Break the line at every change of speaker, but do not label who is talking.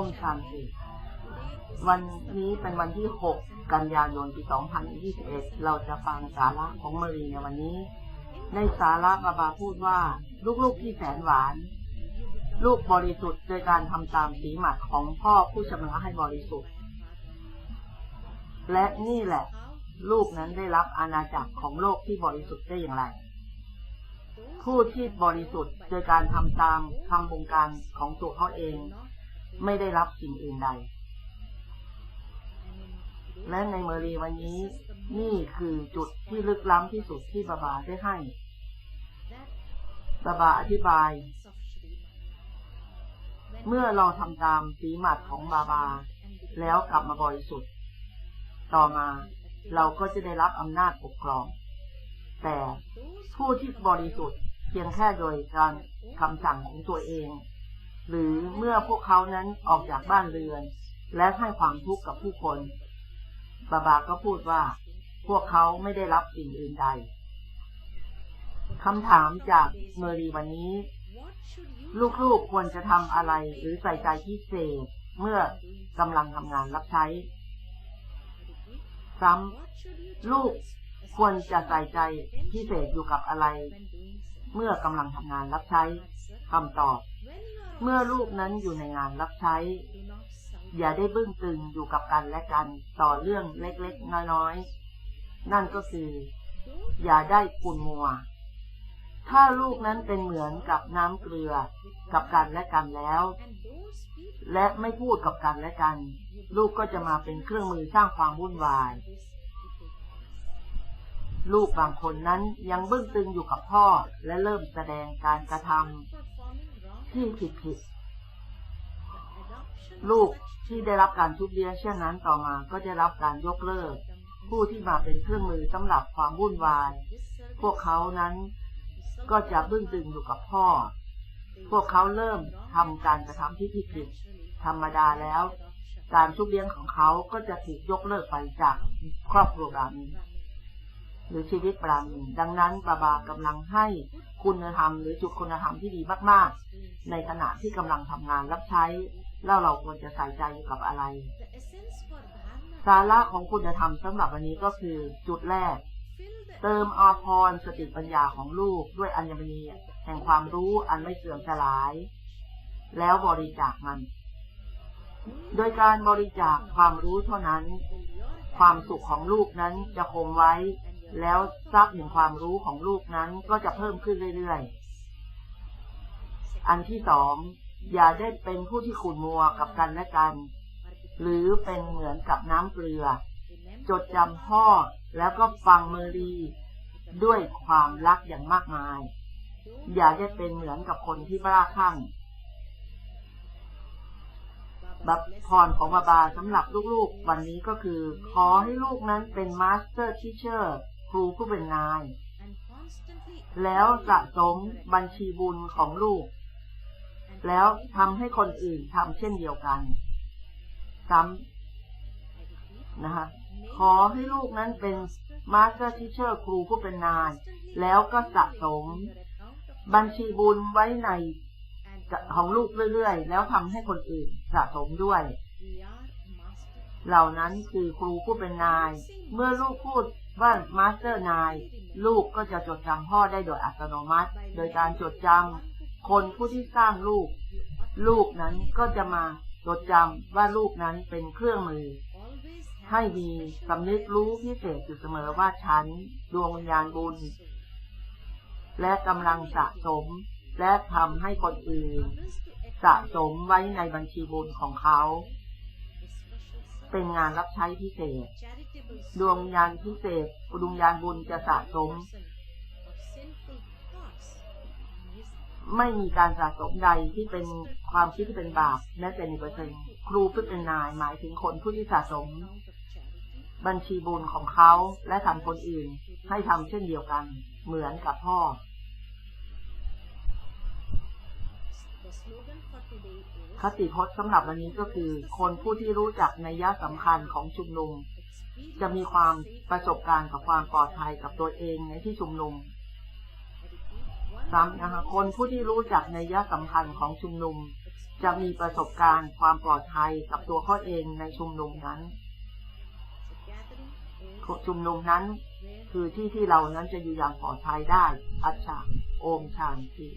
่มชันติวันนี้เป็นวันที่ 6 กันยายน ปี 2021 เราจะฟังสาระของมารีในวันนี้ ในสาระบาบาพูดว่า ลูกๆที่แสนหวาน ลูกบริสุทธิ์โดยการทำตามสีหมัดของพ่อผู้ชำระให้บริสุทธิ์ และนี่แหละ ลูกนั้นได้รับอาณาจักรของโลกที่บริสุทธิ์ได้อย่างไร ผู้ที่บริสุทธิ์โดยการทำตามคำบงการของตัวเขาเอง ไม่ได้รับสิ่งอื่นใด และในเมรีวันนี้ นี่คือจุดที่ลึกล้ำที่สุดที่บาบาได้ให้บาบาอธิบาย เมื่อเราทำตามสีหมัดของบาบา แล้วกลับมาบริสุทธิ์ ต่อมาเราก็จะได้รับอำนาจปกครอง แต่ผู้ที่บริสุทธิ์เพียงแค่โดยการคำสั่งของตัวเอง หรือเมื่อพวกเขานั้นออกจากบ้านเรือน และให้ความทุกข์กับผู้คน บาบาก็พูดว่า พวกเขาไม่ได้รับสิ่งอื่นใดคำถามจากเมอรีวันนี้ ลูกๆควรจะทำอะไรหรือใส่ใจพิเศษเมื่อกำลังทำงานรับใช้ ซ้ำลูกควรจะใส่ใจพิเศษอยู่กับอะไร เมื่อกำลังทำงานรับใช้คำตอบ เมื่อลูกนั้นอยู่ในงานรับใช้ อย่าได้บึ้งตึงอยู่กับกันและกันต่อเรื่องเล็กๆ น้อยๆ นั่นก็คือ อย่าได้กุนมัว ถ้าลูกนั้นเป็นเหมือนกับน้ำเกลือ กับกันและกันแล้ว และไม่พูดกับกันและกัน ลูกก็จะมาเป็นเครื่องมือสร้างความวุ่นวาย ลูกบางคนนั้นยังบึ้งตึงอยู่กับพ่อและเริ่มแสดงการกระทำ ที่ผิดผิดลูกที่ได้รับการทุบเลี้ยงเช่นนั้นต่อมาก็จะรับการยกเลิก ผู้ที่มาเป็นเครื่องมือสำหรับความวุ่นวาย พวกเขานั้นก็จะบึ้งตึงอยู่กับพ่อ พวกเขาเริ่มทำการกระทำที่ผิดผิดธรรมดาแล้ว การทุบเลี้ยงของเขาก็จะถูกยกเลิกไปจากครอบครัวรามีหรือชีวิตปรามีดังนั้นบาบากำลังให้ คุณธรรมหรือจุดคุณธรรมที่ดีมากๆ ในขณะที่กำลังทำงานรับใช้ แล้วเราควรจะใส่ใจอยู่กับอะไร สาระของคุณธรรมสำหรับวันนี้ก็คือจุดแรก เติมอาพรสติปัญญาของลูกด้วยอัญมณีแห่งความรู้อันไม่เสื่อมสลาย แล้วบริจาคมัน โดยการบริจาคความรู้เท่านั้น ความสุขของลูกนั้นจะคงไว้ แล้วทรัพย์แห่งความรู้ของลูกนั้นก็จะเพิ่มขึ้นเรื่อยๆ อันที่สองอย่าได้เป็นผู้ที่ขุ่นมัวกับกันและกัน หรือเป็นเหมือนกับน้ำเกลือ จดจำพ่อแล้วก็ฟังเมอรีด้วยความรักอย่างมากมาย อย่าได้เป็นเหมือนกับคนที่บ้าคลั่งบัพพรของบาบาสำหรับลูกๆ วันนี้ก็คือ ขอให้ลูกนั้นเป็นมาสเตอร์ทิเชอร์ ครูผู้เป็นนาย แล้วสะสมบัญชีบุญของลูก แล้วทำให้คนอื่นทำเช่นเดียวกันซ้ำนะคะขอให้ลูกนั้นเป็นมาสเตอร์ทิเชอร์ครูผู้เป็นนาย แล้วก็สะสม บัญชีบุญไว้ในของลูกเรื่อยๆ แล้วทำให้คนอื่นสะสมด้วย เหล่านั้นคือครูผู้เป็นนาย เมื่อลูกพูด ว่ามาสเตอร์นายลูกก็จะจดจำพ่อได้โดยอัตโนมัติ โดยการจดจำคนผู้ที่สร้างลูก ลูกนั้นก็จะมาจดจำว่าลูกนั้นเป็นเครื่องมือ ให้มีสำนึกรู้พิเศษอยู่เสมอว่าฉัน ดวงวิญญาณบุญ และกำลังสะสมและทำให้คนอื่น สะสมไว้ในบัญชีบุญของเขา เป็นงานรับใช้พิเศษ ดวงญาณพิเศษดวงญาณบุญจะสะสม ไม่มีการสะสมใดที่เป็นความคิดที่เป็นบาปแม้แต่หนึ่งเปอร์เซ็นครูผู้เป็นนายหมายถึงคนผู้ที่สะสม บัญชีบุญของเขาและทำคนอื่นให้ทำเช่นเดียวกัน เหมือนกับพ่อ คติพจน์สำหรับวันนี้ก็คือ คนผู้ที่รู้จักในยะสำคัญของชุมนุม จะมีความประสบการณ์กับความปลอดภัยกับตัวเองในที่ชุมนุมซ้ำนะคะคนผู้ที่รู้จักในยะสำคัญของชุมนุม จะมีประสบการณ์ความปลอดภัยกับตัวเขาเองในชุมนุมนั้น ชุมนุมนั้น คือที่ที่เรานั้นจะอยู่อย่างปลอดภัยได้ อัจฉาโอมชานที